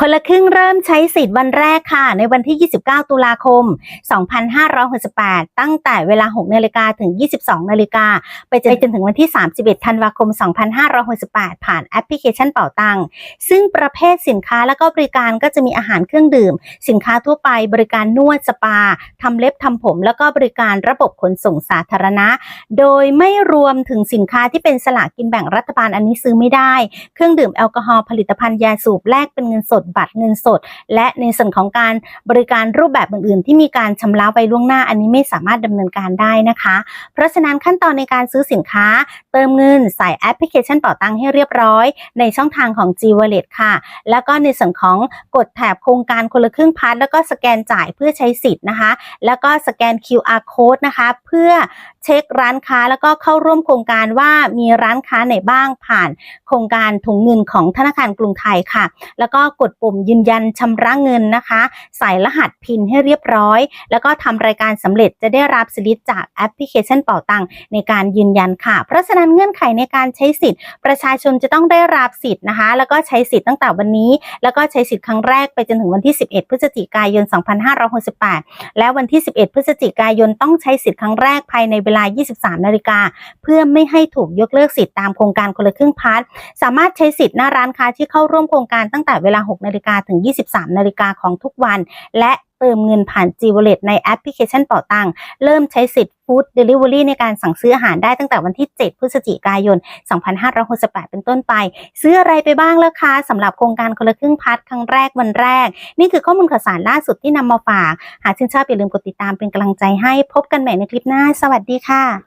คนละครึ่งเริ่มใช้สิทธิ์วันแรกค่ะ ในวันที่ 29 ตุลาคม 2568 ตั้งแต่เวลา 6 นาฬิกาถึง 22 นาฬิกาไปจนถึงวันที่ 31 ธันวาคม 2568 ผ่านแอปพลิเคชันเป่าตัง ซึ่งประเภทสินค้าและก็บริการก็จะมีอาหารเครื่องดื่ม สินค้าทั่วไปบริการนวดสปา ทำเล็บทำผม แล้วก็บริการระบบขนส่งสาธารณะ โดยไม่รวมถึงสินค้าที่เป็นสลากกินแบ่งรัฐบาลอันนี้ซื้อไม่ได้ เครื่องดื่มแอลกอฮอล์ผลิตภัณฑ์ยาสูบแลกเป็นเงินสดบัตรเงินสด และในส่วนของการบริการรูปแบบอื่นๆ ที่มีการชำระไว้ล่วงหน้า อันนี้ไม่สามารถดำเนินการได้นะคะ เพราะฉะนั้นขั้นตอนในการซื้อสินค้า เติมเงินใส่แอปพลิเคชันเป่าตังให้เรียบร้อย ในช่องทางของ G Wallet ค่ะ แล้วก็ในส่วนของกดแถบโครงการคนละครึ่งพัทแล้วก็สแกนจ่ายเพื่อใช้สิทธิ์นะคะ แล้วก็สแกน QR code นะคะ เพื่อเช็คร้านค้าแล้วก็เข้าร่วมโครงการว่ามีร้านค้าไหนบ้างผ่านโครงการถุงเงินของธนาคารกรุงไทยค่ะ แล้วก็กดปุ่มยืนยันชำระเงินนะคะ ใส่รหัสพินให้เรียบร้อย แล้วก็ทำรายการสำเร็จจะได้รับสลิปจากแอปพลิเคชันเป่าตังในการยืนยันค่ะ เพราะฉะนั้นเงื่อนไขในการใช้สิทธิ์ ประชาชนจะต้องได้รับสิทธิ์นะคะ แล้วก็ใช้สิทธิ์ตั้งแต่วันนี้ แล้วก็ใช้สิทธิ์ครั้งแรกไปจนถึงวันที่ 11 พฤศจิกายน 2568 และวันที่ 11 พฤศจิกายนต้องใช้สิทธิ์ครั้งแรกภายในเวลา 23 นาฬิกา เพื่อไม่ให้ถูกยกเลิกสิทธิ์ตามโครงการคนละครึ่งพัทสามารถใช้สิทธิ์หน้าร้านค้าที่เข้าร่วมโครงการตั้งแต่เวลา 6นาฬิกาถึง 23 นาฬิกาของทุกวัน และเติมเงินผ่าน G Wallet ในแอปพลิเคชันเป่าตัง เริ่มใช้สิทธิ์ Food Delivery ในการสั่งซื้ออาหารได้ตั้งแต่วันที่ 7 พฤศจิกายน 2568 เป็นต้นไป ซื้ออะไรไปบ้างแล้วคะสำหรับโครงการคนละครึ่งพัทครั้งแรกวันแรก นี่คือข้อมูลข่าวสารล่าสุดที่นำมาฝาก หากชื่นชอบอย่าลืมกดติดตามเป็นกำลังใจให้พบกันใหม่ในคลิปหน้า สวัสดีค่ะ